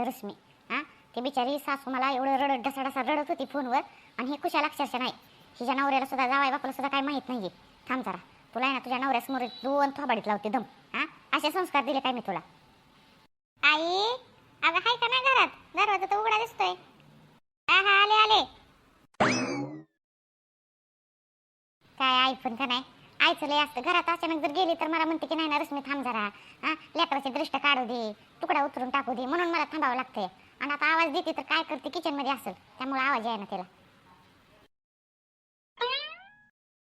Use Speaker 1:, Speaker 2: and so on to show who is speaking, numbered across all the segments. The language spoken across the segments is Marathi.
Speaker 1: तरच रश्मी हां? ती बिचारी सासू मला एवढं रडत डसा डसा रडत होती फोनवर आणि हे कुशाला अक्षरशः नाही. हिच्या नवऱ्याला सुद्धा जावाय बापाला सुद्धा काय माहीत नाहीये. थांब जरा. तुला आहे ना तुझ्या नवऱ्यासमोर दोन थोबाडीत लावते दम. हां? असे संस्कार दिले काय मी तुला? आई अगं हाय का नाही घरात? दरवाजा तर उघडा दिसतोय. हा आले आले. काय आई पण का नाही? आईचं लय असतं. घरात अचानक जर गेली तर मला म्हणते की नाही ना रश्मी थांब जरा. हा लेकराची दृष्ट काढू दे तुकडा उतरून टाकू दे म्हणून मला थांबावं लागतंय. आणि आता आवाज देते तर काय करते किचनमध्ये असेल. त्यामुळे आवाज आहे ना त्याला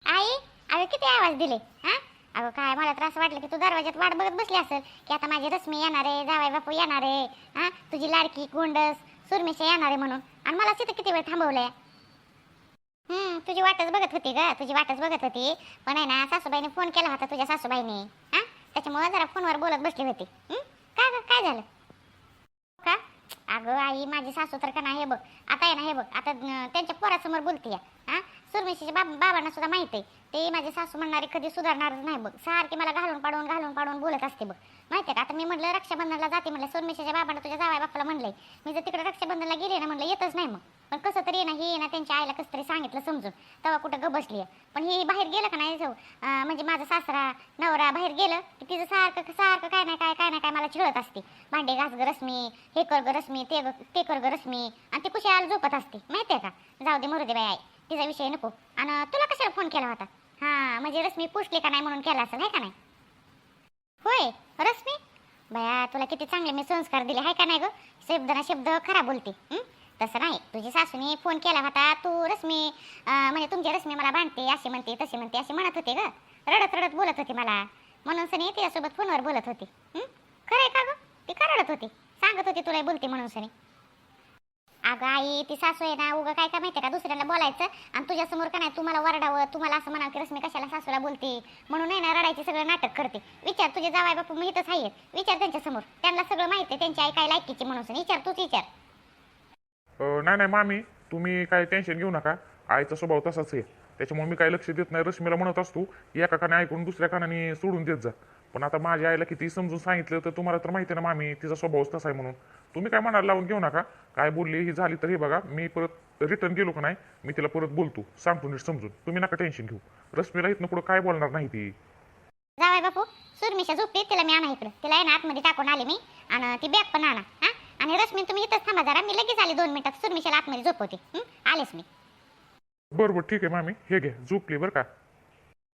Speaker 1: आई अगं किती आवाज दिले? हा? अगं काय मला तर असं वाटलं की तू दरवाज्यात वाट बघत बसली असेल की आता माझी रश्मी येणार आहे जावाई बापू येणार आहे हा? तुझी लाडकी गोंडस सुरमेशा येणार आहे म्हणून. आणि मला तिथं किती वेळ थांबवलंय? हम्म तुझी वाटच बघत होती ग तुझी वाटच बघत होती. पण आहे ना सासूबाईने फोन केला होता तुझ्या सासूबाईने. हा? त्याच्यामुळे जरा फोनवर बोलत बसली होती. काय ग काय झालं? का? अगं आई माझी सासू तर का नाही हे बघ. आता आहे ना हे बघ. आता त्यांच्या पोरासमोर बोलते हा? सुरमेशीच्या बाब बाबांना सुद्धा माहीत आहे. ते माझी सासू म्हणणारी कधी सुधारणारच नाही बघ. सारखी मला घालून पाडून घालून पाडून बोलत असते बघ. माहिती आहे का? आता मी म्हटलं रक्षाबंधनला जाते म्हणलं. सुरमेशीच्या बाबांना तुझ्या जावाय बापाला म्हणलंय. मी जर तिकडे रक्षाबंधनला गेले ना म्हणलं येतच नाही मग. पण कसं तरी ना हे ना त्यांच्या आईला कसं तरी सांगितलं समजून. तेव्हा कुठं ग बसली पण हे बाहेर गेलं का नाही जाऊ? म्हणजे माझा सासरा नवरा बाहेर गेलं की तिचं सारखं सारखं काय नाही काय काय नाही काय मला चिळत असते. भांडे घास ग रश्मी हे कर ग रश्मी ते ते कर ग रश्मी आणि ती कुशाला झोपत असते. माहिती आहे का? जाऊ दे मुरुदेबाई बाई आई. तिचा विषय नको. आणि तुला कशाला फोन केला होता? हां म्हणजे रश्मी पुसली का नाही म्हणून केला असेल आहे का नाही? होय रश्मी? बया तुला किती चांगले मी संस्कार दिले आहे का नाही ग? शब्द ना शब्द खरा बोलते तसं नाही तुझी सासूने फोन केला होता तू रश्मी म्हणजे तुमची रश्मी मला भांडते अशी म्हणते तशी म्हणते अशी म्हणत होते ग. रडत रडत बोलत होती मला. म्हणून सनी तिच्यासोबत फोनवर बोलत होती खरं आहे का ग? ती का रडत होती? सांगत होती तुला बोलते म्हणून सनी. अगं आई ती सासू आहे ना उगा काय काय माहिती का? दुसऱ्याला बोलायचं आणि तुझ्या समोर का नाही तुम्हाला वरडावं तुम्हाला असं म्हणावं की रश्मी कशाला सासूला बोलते? म्हणून आहे ना रडायचे सगळं नाटक करते. विचार तुझे जावाय बापू मी इथंच आहे विचार त्यांच्यासमोर. त्यांना सगळं माहिती आहे त्यांची आई काय लायकीची म्हणून. विचार तूच विचार.
Speaker 2: अ, नाही नाही मामी तुम्ही काय टेन्शन घेऊ नका. आईचा स्वभाव तसाच आहे. त्याच्यामुळे मी काही लक्ष देत नाही. रश्मीला म्हणत असतो एका कानाने ऐकून दुसऱ्या कानाने सोडून देत जा. पण आता माझ्या आईला किती समजून सांगितलं तर तुम्हाला तर माहिती आहे ना मामी तिचा स्वभावच तसा आहे म्हणून. तुम्ही काय म्हणायला लावून घेऊ नका. काय बोलली ही झाली तर हे बघा. मी परत रिटर्न गेलो का नाही मी तिला परत बोलतो. सांगतो नीट समजून. तुम्ही नका टेन्शन घेऊ. रश्मीला इथनं पुढं काय बोलणार नाही ती.
Speaker 1: जावाय बापू. सुरमीच्या झोपते तिला मी आणा इकडं. तिला आहे ना आतमध्ये टाकून आले मी. आणि ती बॅग पण आणा. हा? आणि रश्मी तुम्ही इथंच थांबा जरा. मी लगेच आले दोन मिनिटात. सुरमीच्याला आतमध्ये झोपवते. हं? आलेच मी.
Speaker 2: बरं बरं ठीक आहे मामी. हे घे झोपली बरं का.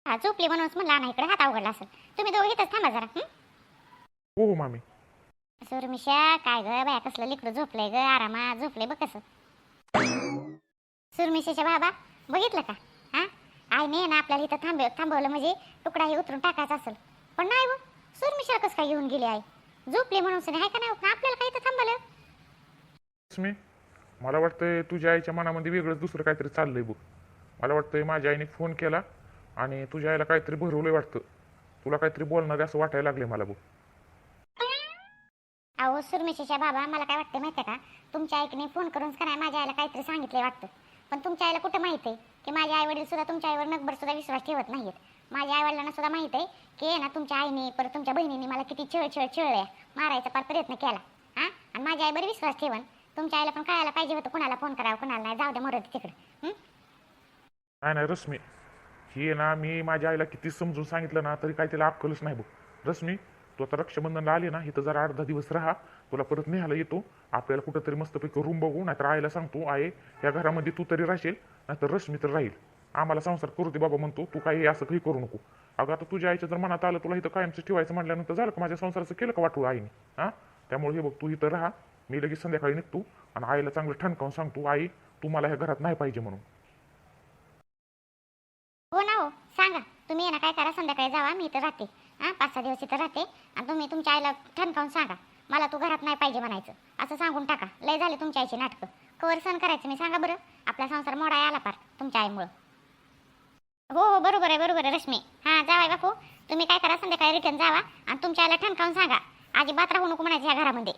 Speaker 1: हा झोपली म्हणूनच म्हणलं आणा इकडे. हात अवघडला असेल. तुम्ही दोघं इथंच थांबा जरा. हं?
Speaker 2: हो हो मामी.
Speaker 1: सुरमिशा काय ग बाया कसलं लिकडं झोपलंय ग आरामा झोपलंय बघ कसं. सुरमिशाच्या बाबा बघितलं का? हा? आईने ना आपल्याला इथं थांबव थांबवलं म्हणजे तुकडा हे उतरून टाकायचा असेल. पण नाही हो सुरमिशा कसं काय येऊन गेली आई? झोपली म्हणून सनी आहे का नाही? आपल्याला काय इथं थांबवलं?
Speaker 2: मला वाटतंय तुझ्या आईच्या मनामध्ये वेगळंच दुसरं काहीतरी चाललंय बघ. मला वाटतंय माझ्या आईने फोन केला आणि तुझ्या आईला काहीतरी भरवलंय वाटतं. तुला काहीतरी बोलणार असं वाटायला लागले मला बघ.
Speaker 1: अहो बाबा मला काय वाटतं माहिती आहे का? तुमच्या आईने फोन करून का नाही माझ्या आईला काहीतरी सांगितलंय वाटतं. पण तुमच्या आईला कुठं माहिती आहे? की माझे आई वडील सुद्धा तुमच्या आईवर नकबर सुद्धा विश्वास ठेवत नाहीत माझ्या आई वडिलांना सुद्धा माहिती आहे की आहे ना तुमच्या आईने परत तुमच्या बहिणीने मला किती छळ छळ छळल्या मारायचा फार प्रयत्न केला. हा? आणि माझ्या आईवर विश्वास ठेवन. तुमच्या आईला पण कळायला पाहिजे होतं कुणाला फोन करावा कुणाला नाही. जाऊ दे मरत तिकडे
Speaker 2: नाही नाही रश्मी. ही ना मी माझ्या आईला किती समजून सांगितलं ना तरी काय तिला अक्कलच नाही बघ. रश्मी तू आता रक्षाबंधनला आली ना इथं जरा अर्धा दिवस राहा. तुला परत न्यायला येतो. आपल्याला कुठंतरी मस्तपैकी रूम बघू नाहीतर आईला सांगतो आहे या घरामध्ये तू तरी राहशील नाहीतर रश्मी तर राहील. आम्हाला संसार करू दे बाबा म्हणतो. तू काही असं काही करू नको. अगं आता तुझ्या आईच्या जर मनात आलं तुला इथं कायमचं ठेवायचं म्हटल्यानंतर झालं का? माझ्या संसाराचं केलं का वाटू आईने? हां? त्यामुळे हे बघ तू इथं राहा. मी लगेच संध्याकाळी निघतो आणि आईला चांगलं ठणकावून सांगतो आई तू मला ह्या घरात नाही पाहिजे म्हणून.
Speaker 1: हो ना हो. सांगा. तुम्ही ना काय करा? संध्याकाळी जावा मी इथं राहते. हां पाच सहा दिवस इथं राहते. आणि तुम्ही तुमच्या आईला ठणकावून सांगा. मला तू घरात नाही पाहिजे म्हणायचं. असं सांगून टाका. लय झाले तुमच्या आईची नाटकं. कवर सण करायचं मी सांगा बरं. आपला संसार मोडा आला पार तुमच्या आईमुळं. हो हो बरोबर आहे बरोबर आहे रश्मी. हां जावाय बापू. तुम्ही काय करा संध्याकाळी रिटर्न जावा आणि तुमच्या आईला ठणकावून सांगा. अजिबात राहू नको म्हणायचं या घरामध्ये.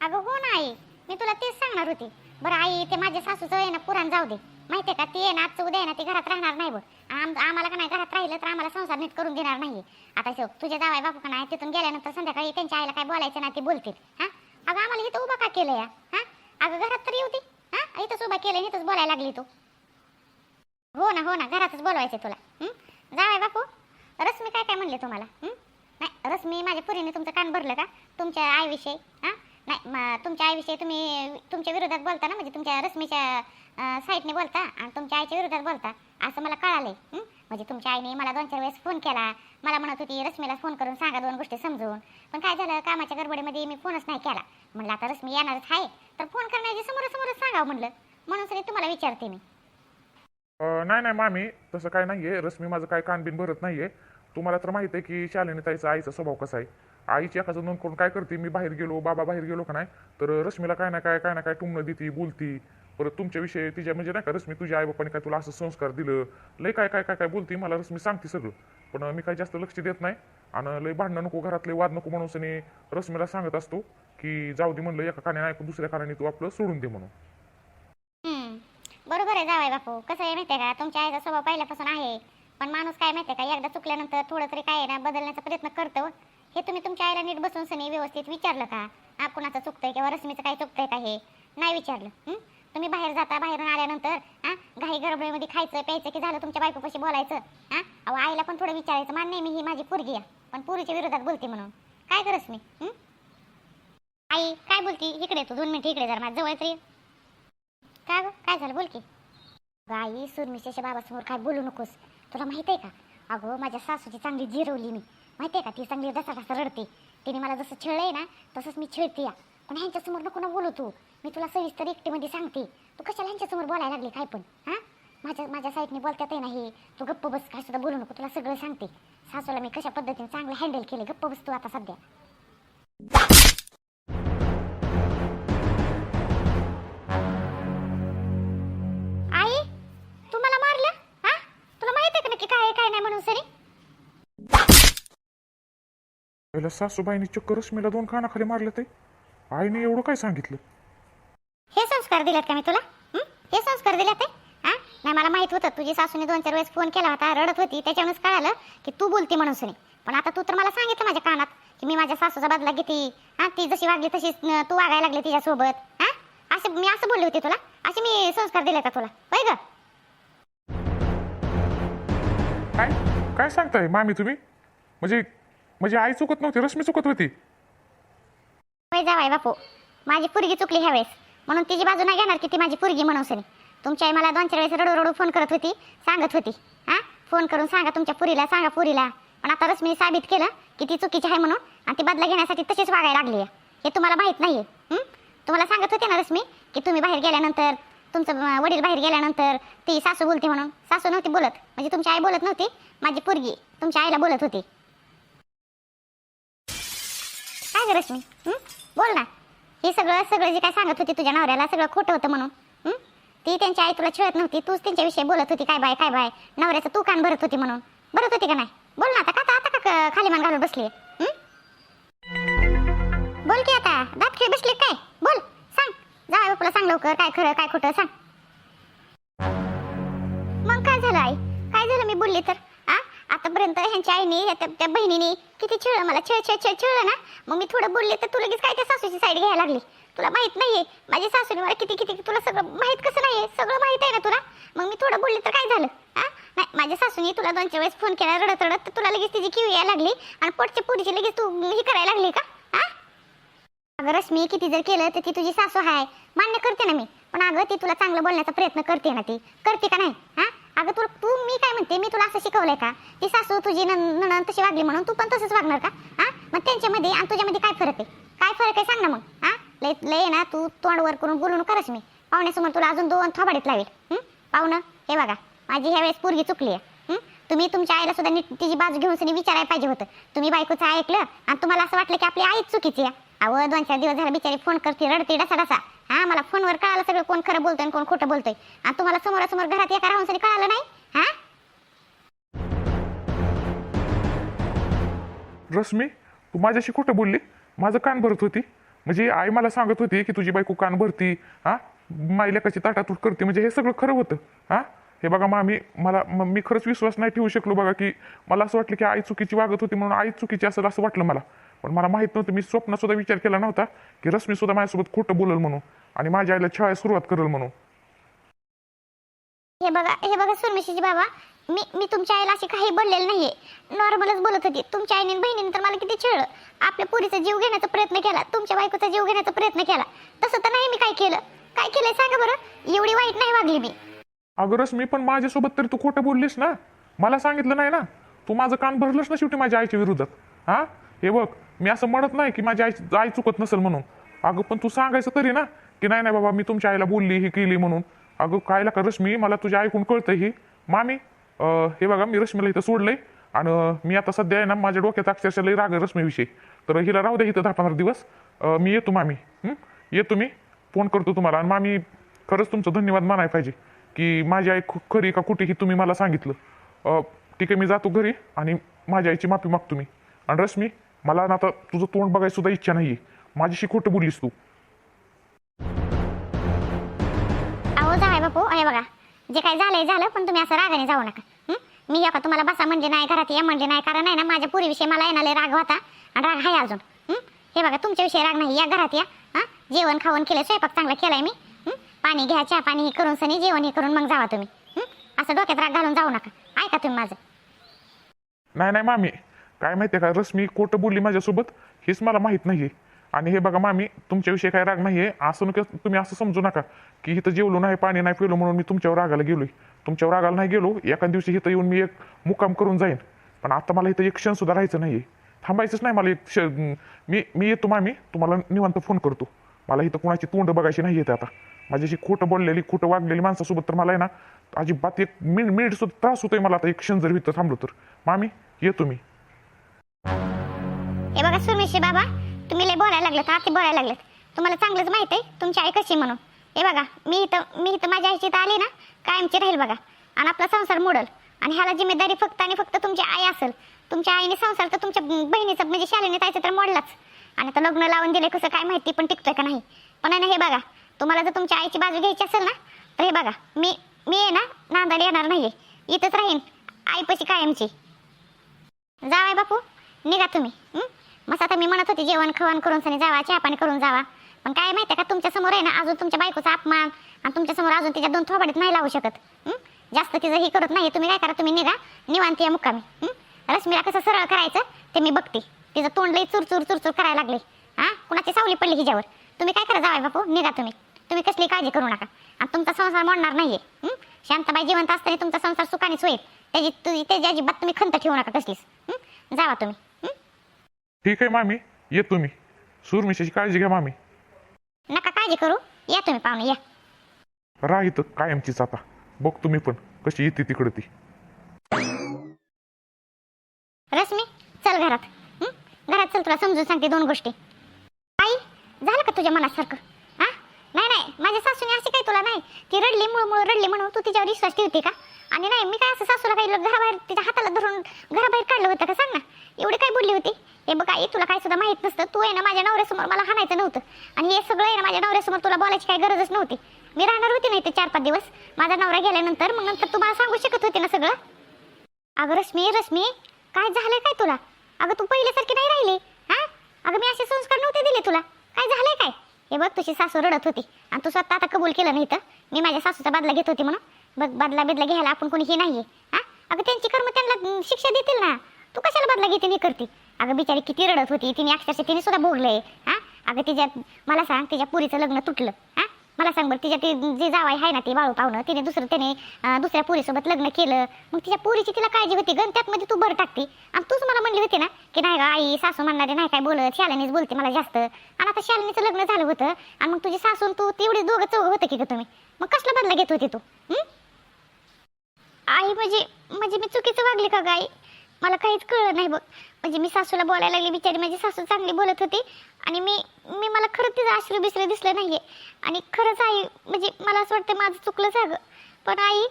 Speaker 1: अगं हो ना आई. मी तुला तेच सांगणार होती. बरं आई ते माझ्या सासूचं आहे ना पुराण जाऊ दे. माहिती आहे का? ती आहे ना आजचं उद्या आहे ना ती घरात राहणार नाही बघ आम आम्हाला का नाही घरात राहिलं तर आम्हाला संसार नीट करून देणार नाही. आता शोक तुझे जावाय बापू का नाही तिथून गेल्यानंतर संध्याकाळी त्यांच्या आईला काय बोलायचं नाही ते बोलतील. हा? अगं आम्हाला इथं उभा का केलं या हा? अगं घरात तरी होती. हा? इथंच उभा केलं इथंच बोलायला लागली तू. हो ना हो ना घरातच बोलवायचे तुला. जावाय बापू. रश्मी काय काय म्हणले तुम्हाला? नाही रश्मी माझ्या पुरीने तुमचं कान भरलं का? तुमच्या आईविषयी? हां? नाही तुमच्या आईविषयी तुम्ही तुमच्या विरोधात बोलता ना? म्हणजे तुमच्या रश्मीच्या साईडने बोलता आणि तुमच्या आईच्या विरोधात बोलता? असं मला कळालंय. म्हणजे तुमच्या आईने मला दोन चार वेळेस फोन केला. मला म्हणत होती रश्मीला फोन करून सांगा दोन गोष्टी समजून. पण काय झालं कामाच्या गडबडीमध्ये मी फोनच नाही केला. म्हणलं आता रश्मी येणारच आहे तर फोन करण्याची समोरासमोरच सांगावं म्हणलं. म्हणून सगळी तुम्हाला विचारते मी.
Speaker 2: नाही नाही मामी तसं काय नाहीये. रश्मी माझं काय कानबिन भरत नाहीये. तुम्हाला तर माहिती आहे की शालिनी ताईचा आईचा स्वभाव कसा आहे. आईची एखादं नोंद करून काय करते? मी बाहेर गेलो बाबा बाहेर गेलो का नाही? तर रश्मीला काय ना काय काय ना काय टुमणं देते बोलती. परत तुमच्याविषयी तिच्या म्हणजे नाही का रश्मी तुझ्या आई बापाने काय तुला असं संस्कार दिलं? लय काय काय काय काय बोलते? मला रश्मी सांगते सगळं. पण मी काय जास्त लक्ष देत नाही आणि लय भांडणं नको घरातले वाद नको म्हणून सनी रश्मीला सांगत असतो की जाऊ दे म्हणलं एका कानाने ऐकून दुसऱ्या कानाने तू आपलं सोडून दे म्हणून.
Speaker 1: हम्म. बरोबर आहे जावाय बापू. कसं आहे माहितीये का? तुमच्या आईचा स्वभाव पहिल्यापासून आहे. पण माणूस काय माहितीये का? एकदा चुकल्यानंतर थोडं तरी काय ना बदलण्याचा प्रयत्न करतो. हे तुम्ही तुमच्या आईला नीट बसून सनी व्यवस्थित विचारलं का? हा कुणाचं चुकतंय किंवा रश्मीचं काय चुकतंय का हे? नाही विचारलं. तुम्ही बाहेर जाता बाहेरून आल्यानंतर हा घाई गडबडीमध्ये खायचं प्यायचं की झालं तुमच्या बायकोपाशी बोलायचं हा अहो आईला पण थोडं विचारायचं मान नाही मी ही माझी पोरगी आहे. पण पोरीच्या विरोधात बोलते म्हणून. काय करस मी आई काय बोलती? इकडे तू दोन मिनिटं इकडे जरा माझ्या जवळ तरी काय गं? काय झालं? बोल की. आई सुरमिशेच्या बाबासमोर काय बोलू नकोस. तुला माहीत आहे का? अगं माझ्या सासूची चांगली जिरवली मी. माहिती आहे का? ती चांगली जसा कसा रडते. तिने मला जसं छळलंय ना तसंच मी छेळते या. पण ह्यांच्यासमोर नको ना बोलू तू. मी तुला सविस्तर एकटीमध्ये सांगते. तू कशाला ह्यांच्यासमोर बोलायला लागली काय पण? हां? माझ्या माझ्या साईडने बोलतात आहे ना हे. तू गप्प बस काय सुद्धा बोलू नको. तुला सगळं सांगते. सासूला मी कशा पद्धतीने चांगलं हँडल केलं गप्प बस तू आता सध्या. आई तू मला मारलं? हा? तुला माहीत आहे का नक्की काय आहे, काय नाही म्हणून सरी?
Speaker 2: पहिलं सासूबाईनी चक्क रश्मीला दोन कानाखाली मारलं ते. आईने एवढं काय सांगितलं?
Speaker 1: हे संस्कार दिलेत का मी तुला? हं? हे संस्कार दिलेत आहे? हा? नाही मला माहीत होतं. तुझी सासूने दोन चार वेळेस फोन केला होता रडत होती. त्याच्यावरूनच कळालं की तू बोलती म्हणून सनी. पण आता तू तर मला सांगितलं माझ्या कानात की मी माझ्या सासूचा बदला घेते. हा ती जशी वागली तशीच न- तू वागायला लागली तिच्यासोबत. हा? असं मी असं बोलली होती तुला? असे मी संस्कार दिले का तुला? होय ग?
Speaker 2: काय? काय सांगताय मामी तुम्ही? म्हणजे म्हणजे आई चुकत नव्हती रश्मी चुकत होती.
Speaker 1: होय जावाय बापू. माझी पुरगी चुकली ह्यावेळेस म्हणून तिची बाजू नाही घेणार की ती माझी पुरगी म्हणून सरी तुमची आई मला दोन चार वेळेस रडू रडू फोन करत होती सांगत होती. हां? फोन करून सांगा तुमच्या पुरीला सांगा पुरीला. पण आता रश्मीने साबित केलं की ती चुकीची आहे म्हणून आणि ती बदला घेण्यासाठी तशीच वागायला लागली आहे. हे तुम्हाला माहीत नाही आहे तुम्हाला सांगत होते ना रश्मी की तुम्ही बाहेर गेल्यानंतर तुमचं वडील बाहेर गेल्यानंतर ती सासू बोलते म्हणून. सासू नव्हती बोलत. म्हणजे तुमची आई बोलत नव्हती माझी पुरगी तुमच्या आईला बोलत होती. काय ग रश्मी? बोल ना. हे सगळं सगळं जे काय सांगत होती तुझ्या नवऱ्याला सगळं खोटं होतं म्हणून. ती त्यांची आई तुला छळत नव्हती. तूच त्यांच्याविषयी बोलत होती काय बाय काय बाय? नवऱ्याचं तू कान भरत होती म्हणून. भरत होती का नाही? बोल ना आता का आता का खाली मान घालून बसली बोल की आता. दात खेळ बसले काय? बोल. सांग. जा बापूला सांग लवकर. काय खरं काय खोटं सांग. मग काय झालं आई? काय झालं? मी बोलली तर? आतापर्यंत ह्यांच्या आईने ह्या त्या त्या बहिणीने किती छळ मला छळ छळ छळ छळ ना? मग मी थोडं बोलले तर तू लगेच काय त्या सासूची साईड घ्यायला लागली? तुला माहीत नाहीये. माझी सासूने मला किती किती तुला सगळं माहीत कसं नाहीये? सगळं माहीत आहे ना तुला? मग मी थोडं बोलले तर काय झालं? हा? नाही माझ्या सासूने तुला दोन चार वेळेस फोन केला रडत रडत तर तुला लगेच तिची किव यायला लागली. आणि पोटच्या पुरीची लगेच तू हे करायला लागली का? हा? अगं रश्मी किती जर केलं तर ती तुझी सासू आहे मान्य करते ना मी. पण अगं ती तुला चांगलं बोलण्याचा प्रयत्न करते ना ती. करते का नाही? हा? अगं तुला तू मी काय म्हणते? मी तुला असं शिकवलंय का? ती सासू तुझी नण- तशी वागली म्हणून तू पण तसंच वागणार का? हा? मग त्यांच्यामध्ये आणि तुझ्यामध्ये काय फरक आहे? काय फरक आहे सांग ना मग हा? लय लय ना तू तोंड वर करून बोलून करस मी. पाहुण्यासमोर तुला अजून दोन थोबाडीत लावेल. पाहुणं हे बघा माझी ह्या वेळेस पोरगी चुकली आहे. तुम्ही तुमच्या आईला सुद्धा नीट तिची बाजू घेऊन सनी विचारायला पाहिजे होतं. तुम्ही बायकोचं ऐकलं आणि तुम्हाला असं वाटलं की आपली आईच चुकीची आहे. अहो दोन चार दिवस झाला बिचारी फोन करते रडते डसा डसा हा मला फोनवर कळालं सगळं कोण खरं बोलतोय आणि कोण खोटं बोलतोय. आणि तुम्हाला समोरासमोर घरात एका राहून कळालं नाही? हा?
Speaker 2: रश्मी तू माझ्याशी कुठं बोलली? माझं कान भरत होती. म्हणजे आई मला सांगत होती की तुझी बायको कान भरती हा? माईला कशी ताटातूट करते म्हणजे हे सगळं खरं होतं हा? हे बघा मामी मला मी खरंच विश्वास नाही ठेवू शकलो बघा की मला असं वाटलं की आई चुकीची वागत होती म्हणून आई चुकीची असेल असं वाटलं मला. पण मला माहीत नव्हतं मी स्वप्नात सुद्धा विचार केला नव्हता की रश्मी सुद्धा माझ्यासोबत खोटं बोलेल म्हणून आणि माझ्या आईला छळायला सुरुवात करेल म्हणून.
Speaker 1: हे बघा हे बघा सुरमिशीची बाबा मी मी तुमच्या आईला अशी काही बोललेलं नाहीये. नॉर्मलच बोलत होती. तुमच्या आईने बहिणीने तर मला किती छळलं. आपल्या पुरीचा जीव घेण्याचा प्रयत्न केला. तुमच्या बायकोचा जीव घेण्याचा प्रयत्न केला. तसं तर नाही मी काय केलं. काय केलंय सांगा बरं? एवढी वाईट नाही वागली मी.
Speaker 2: अगं रश्मी पण माझ्यासोबत तरी तू खोटं बोललीस ना? मला सांगितलं नाही ना? तू माझं कान भरलंच ना शेवटी माझ्या आईच्या विरोधात? हां? हे बघ मी असं म्हणत नाही की माझी आई आई चुकत नसेल म्हणून. अगं पण तू सांगायचं तरी ना की नाही नाही बाबा मी तुमच्या आईला बोलली ही केली म्हणून. अगं कायला का रश्मी? मला तुझ्या ऐकून कळतं ही. मामी हे बघा मी रश्मीला इथं सोडलंय. आणि मी आता सध्या आहे ना माझ्या डोक्यात अक्षरशः लई राग रश्मीविषयी. तर हिला राहू द्या इथं दहा पंधरा दिवस. मी येतो मामी. येतो मी. फोन करतो तुम्हाला. आणि मामी खरंच तुमचं धन्यवाद मानायला पाहिजे की माझी आई खरी का कुठे ही तुम्ही मला सांगितलं. ठीक आहे मी जातो घरी आणि माझ्या आईची माफी मागतो मी. आणि रश्मी मला ना आता तुझं तोंड बघायची सुद्धा इच्छा नाही आहे माझ्याशी खोटं बोललीस तू.
Speaker 1: अहो जाय बापू अरे बघा. जे काही झालंय झालं पण तुम्ही असं रागाने जाऊ नका. हं? मी एका तुम्हाला बसा म्हणजे नाही घरात या म्हणजे नाही कारण आहे ना माझ्या पुरीविषयी मला येणारे राग होता. आणि राग आहे अजून. हं? हे बघा तुमच्याविषयी राग नाही या घरात या. हा? जेवण खावण केलं स्वयंपाक चांगला केलाय मी. हं? पाणी घ्या चहा पाणी हे करून सनी जेवण हे करून मग जावा तुम्ही. हं? असं डोक्यात राग घालून जाऊ नका. ऐका तुम्ही माझं.
Speaker 2: नाही नाही मामी. काय माहिती आहे का? रश्मी खोटं बोलली माझ्यासोबत. हेच मला माहीत नाही आहे आणि हे बघा मामी तुमच्याविषयी काय राग नाही आहे असं नको तुम्ही असं समजू नका की इथं जेवलो नाही पाणी नाही पिलो म्हणून मी तुमच्यावर रागाला गेलोय. तुमच्यावर रागाला नाही गेलो. एका दिवशी इथं येऊन मी एक मुक्काम करून जाईन. पण आता मला इथं एक क्षण सुद्धा राहायचं नाही आहे थांबायचंच नाही मला एक मी मी येतो मामी. तुम्हाला निवांत फोन करतो. मला इथं कुणाची तोंड बघायची नाही येते आता. माझ्याशी खोटं बोललेली खोटं वागलेली माणसासोबत तर मला आहे ना अजिबात एक मिनिट मिनिट सुद्धा त्रास होतोय मला आता एक क्षण जर इथं थांबलो तर. मामी येतो मी.
Speaker 1: हे बघा सुरमिशी बाबा तुम्ही लय बोलायला लागलात आती बोलायला लागलेत. तुम्हाला चांगलंच माहीत आहे तुमची आई कशी म्हणून. हे बघा मी इथं मी इथं माझ्या आईची इथं आली ना कायमची राहील बघा. आणि आपला संसार मोडल. आणि ह्याला जिम्मेदारी फक्त आणि फक्त तुमची आई असेल. तुमच्या आईने संसार तर तुमच्या बहिणीचं म्हणजे शालेने तायचं तर मोडलाच. आणि आता लग्न लावून दिले कसं काय माहिती पण टिकतोय का नाही. पण आहे ना हे बघा तुम्हाला जर तुमच्या आईची बाजू घ्यायची असेल ना तर हे बघा मी मी आहे ना नांदायला येणार नाहीये. इथंच राहीन आईपाशी कायमची. जावाय बापू. निघा तुम्ही हं? मस्त आता मी म्हणत होती जेवण खवण करून सनी जावा चहा पाणी करून जावा. पण काय माहिती का तुमच्यासमोर आहे ना अजून तुमच्या बायकोचा अपमान आणि तुमच्यासमोर अजून तिच्या दोन थोबाडीत नाही लावू शकत जास्त तिचं हे करत नाही तुम्ही काय करा तुम्ही निघा निवांत या मुक्कामी रश्मीला कसं सरळ करायचं ते मी बघते. तिचं तोंड लई चुरचूर चुरचूर करायला लागले हां? कुणाची सावली पडली हिच्यावर. तुम्ही काय करा जावाय बापू निघा तुम्ही. तुम्ही कसली काळजी करू नका. आणि तुमचा संसार मोडणार नाहीये शांताबाई जिवंत असताना तुमचा संसार सुखानेच होईल. त्याची तुझी त्याची अजिबात तुम्ही खंत ठेवू नका कसलीच जावा तुम्ही.
Speaker 2: ठीक आहे मामी येतो मी सूरमिशाची काळजी घ्या मामी.
Speaker 1: नका काळजी करू. या तुम्ही पाहुणे या.
Speaker 2: राह इथं कायमचीच आता. बघ तुम्ही पण कशी येते तिकडं ती.
Speaker 1: रश्मी चल घरात. हं? घरात चल तुला समजून सांगते दोन गोष्टी. आई झालं का तुझ्या मनासारखं? हा नाही नाही माझ्या सासूने अशी काही तुला नाही. ती रडली मुळ मुळ रडली म्हणून तू तिच्यावर विश्वास ठेवते का? आणि नाही मी काय असं सासूला काही घराबाहेर तिच्या हाताला धरून घराबाहेर काढलं होतं का? सांग ना. एवढी काय बोलली होती? हे बघ आई तुला काय सुद्धा माहीत नसतं. तू आहे ना माझ्या नवऱ्यासमोर मला हाणायचं नव्हतं. आणि हे सगळं आहे ना माझ्या नवऱ्यासमोर तुला बोलायची काही गरजच नव्हती. मी राहणार होती नाही ते चार पाच दिवस. माझा नवरा गेल्यानंतर मग नंतर तू मला सांगू शकत होती ना सगळं? अगं रश्मी रश्मी काय झालंय काय तुला? अगं तू पहिल्यासारखी नाही राहिली हा? अगं मी असे संस्कार नव्हते दिले तुला. काय झालंय काय? हे बघ तुझी सासू रडत होती. आणि तू स्वतः आता कबूल केलं नाही तर? मी माझ्या सासूचा बदला घेत होती म्हणून. बघ बदला बिदला घ्यायला आपण कोणी हे नाहीये. हा? अगं त्यांची कर्म त्यांना शिक्षा देतील ना. तू कशाला बदला घेते मी करते. अगं बिचारी किती रडत होती तिने अक्षरशः तिने सुद्धा भोगलंय हा? अगं तिच्या मला सांग तिच्या पुरीचं लग्न तुटलं. हा? मला सांग बरं तिच्या ती जे जावाई आहे ना ते बाळू पाहुणं तिने दुसरं त्याने दुसऱ्या पुरीसोबत लग्न केलं. मग तिच्या पुरीची तिला काळजी होती गण त्यात मध्ये तू बरं टाकते. आणि तूच मला म्हणली होती ना की नाही गं आई सासू म्हणणारे नाही काय बोलत शालिनीच बोलते मला जास्त. आणि आता शालिनीचं लग्न झालं होतं आणि मग तुझी सासून तू तेवढी दोघं चौघं होतं की गं तुम्ही? मग कसला बदला घेत होती तू? हम्म आई म्हणजे म्हणजे मी चुकीचं वागले का गाई मला काहीच कळलं नाही बघ. म्हणजे मी सासूला बोलायला लागली बिचारी माझी सासू चांगली बोलत होती. आणि मी मी मला खरंच तिचं आश्रू बिश्रू दिसलं नाहीये. आणि खरंच आई म्हणजे मला असं वाटतं माझं चुकलं जागं पण आई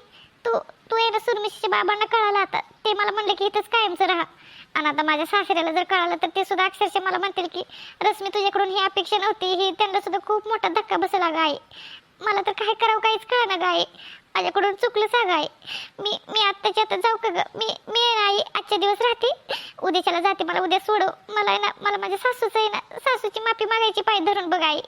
Speaker 1: तू तू ये ना सुरमिशीच्या बाबांना कळालं आता. ते मला म्हणले की इथंच कायमचं राहा. आणि आता माझ्या सासऱ्याला जर कळालं तर ते सुद्धा अक्षरशः मला म्हणतील की रश्मी तुझ्याकडून ही अपेक्षा नव्हती. ही त्यांना सुद्धा खूप मोठा धक्का बसला गाय मला तर काय करावं काहीच कळना गाय माझ्याकडून चुकलं सांगाय मी मी आत्ताच्या आता जाऊ का ग? मी मी आहे ना आई आजच्या दिवस राहते. उद्याच्याला जाते मला उद्या सोडव मला आहे ना मला माझ्या सासूचं आहे ना सासूची माफी मागायची पाय धरून बघ आई.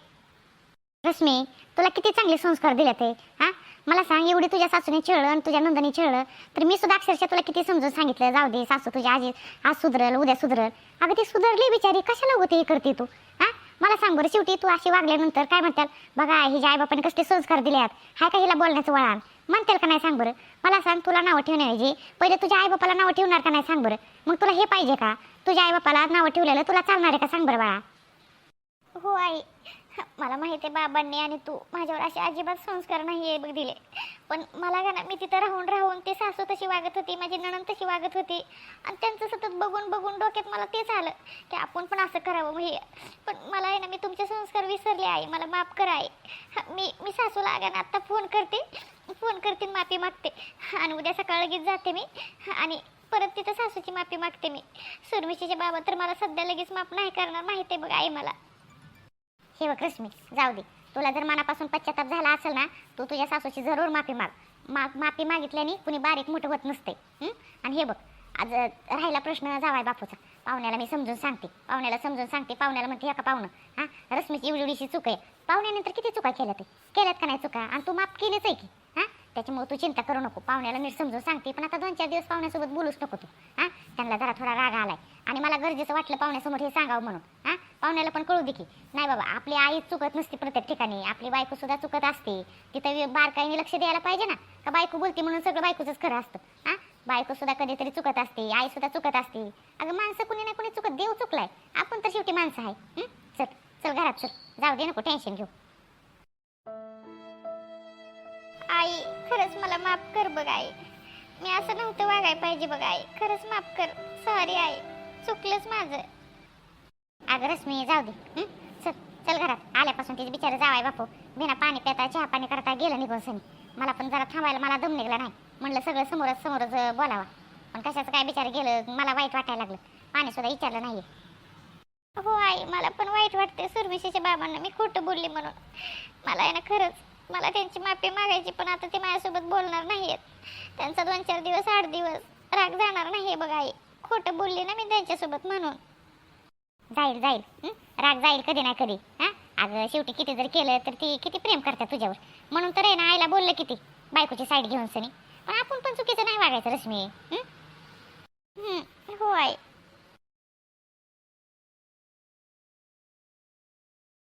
Speaker 1: रश्मी तुला किती चांगले संस्कार दिले ते हा? मला सांग एवढी तुझ्या सासूने छळलं आणि तुझ्या नंदाने छळलं तर मी सुद्धा अक्षरशः तुला किती समजून सांगितलं. जाऊ दे सासू तुझ्या आजी आज सुधरल उद्या सुधरल. अगं ती सुधरली बिचारी कशाला होते हे करते तू हा? मला सांग बरं शेवटी तू अशी वागल्यानंतर काय म्हणतात बघा हिच्या आईबापाने कसले संस्कार दिले आहेत हाय का हिला बोलण्याचं वळण? म्हणतील का नाही सांग बरं? मला सांग तुला नावं ठेवण्याऐवजी. पहिले तुझ्या आईबापाला नावं ठेवणार का नाही सांग बरं? मग तुला हे पाहिजे का? तुझ्या आईबापाला नावं ठेवलेलं तुला चालणार आहे का? सांग बरं बाळा. हो आई. मला माहिती आहे बाबांनी आणि तू माझ्यावर असे अजिबात संस्कार नाही आहे बघ दिले. पण मला का ना मी तिथं राहून राहून ते सासू तशी वागत होती माझी नणन तशी वागत होती. आणि त्यांचं सतत बघून बघून डोक्यात मला तेच आलं की आपण पण असं करावं मग हे. पण मला आहे ना मी तुमचे संस्कार विसरले आहे. मला माफ करा आहे. मी मी सासूला आगा ना आत्ता फोन करते. फोन करते आणि माफी मागते. आणि उद्या सकाळ लगेच जाते मी. आणि परत तिथं सासूची माफी मागते मी. सुरमिशीच्या बाबा तर मला सध्या लगेच माफ नाही करणार. माहिती आहे बघ आई मला. हे बघ रश्मी जाऊ दे. तुला जर मनापासून पश्चाताप झाला असेल ना तू तुझ्या सासूची जरूर माफी माग. मा माफी मागितल्याने कुणी बारीक मोठं होत नसते. आणि हे बघ आज राहिला प्रश्न जावाय बापूचा. पाहुण्याला मी समजून सांगते. पाहुण्याला समजून सांगते पाहुण्याला म्हणते का पाहुणं? हां? रश्मीची एवढी एवढीशी चूक आहे. पाहुण्याने तर किती चुका केल्या ते? केल्यात का नाही चुका? आणि तू माफ केलीच आहे की? हां? त्याच्यामुळे तू चिंता करू नको. पाहुण्याला नीट समजून सांगते. पण आता दोन चार दिवस पाहुण्यासोबत बोलूच नको तू. हां? त्यांना जरा थोडा राग आलाय. आणि मला गरजेचं वाटलं पाहुण्यासमोर हे सांगावं म्हणून. हां? पाहुण्याला पण कळू दे की. नाही बाबा आपली आई चुकत नसते प्रत्येक ठिकाणी. आपली बायको सुद्धा चुकत असते. तिथं बारकाईने लक्ष द्यायला पाहिजे ना. का बायको बोलते म्हणून सगळं बायकोच खरं असतं. हां? बायको सुद्धा कधीतरी चुकत असते. आई सुद्धा चुकत असते. अगं माणसं कुणी ना कुणी चुकत. देव चुकलाय. आपण तर शेवटी माणसं आहे. चल चल घरात चल. जाऊ दे नको टेन्शन घेऊ. आई खरंच मला माफ कर बघ आई. मी असं नव्हतं वागाय पाहिजे बघ आई. खरंच माफ कर. Sorry I. चुकलंच माझं. अगं रश्मी जाऊ दे. चल चल घरात. आल्यापासून तिचे बिचारे जावाय बापू. बिना पाणी पिता चहा पाणी करता गेलं निघून सनी. मला पण जरा थांबायला मला दम निघला नाही. म्हणलं सगळं समोरच समोरच बोलावा. पण कशाचं काय बिचारे गेलं मला वाईट वाटायला लागलं. पाणी सुद्धा विचारलं नाहीये. हो आई मला पण वाईट वाटते सुरमिशीच्या बाबांना मी खोटं बोलली म्हणून. मला आहे ना खरंच मला त्यांची माफी मागायची पण आता ते माझ्यासोबत बोलणार नाहीयेत. त्यांचा दोन चार दिवस आठ दिवस राग जाणार नाहीये बघ आई. खोटं बोलली ना मी त्यांच्यासोबत म्हणून. जाईल जाईल. हं? राग जाईल कधी ना कधी. हा? अगं शेवटी किती जर केलं तर ती किती प्रेम करतात तुझ्यावर. म्हणून तर आहे ना आईला बोललं किती? बायकोची साईड घेऊन सनी. पण आपण पण चुकीचं नाही वागायचं रश्मी. हं? हं, हो आई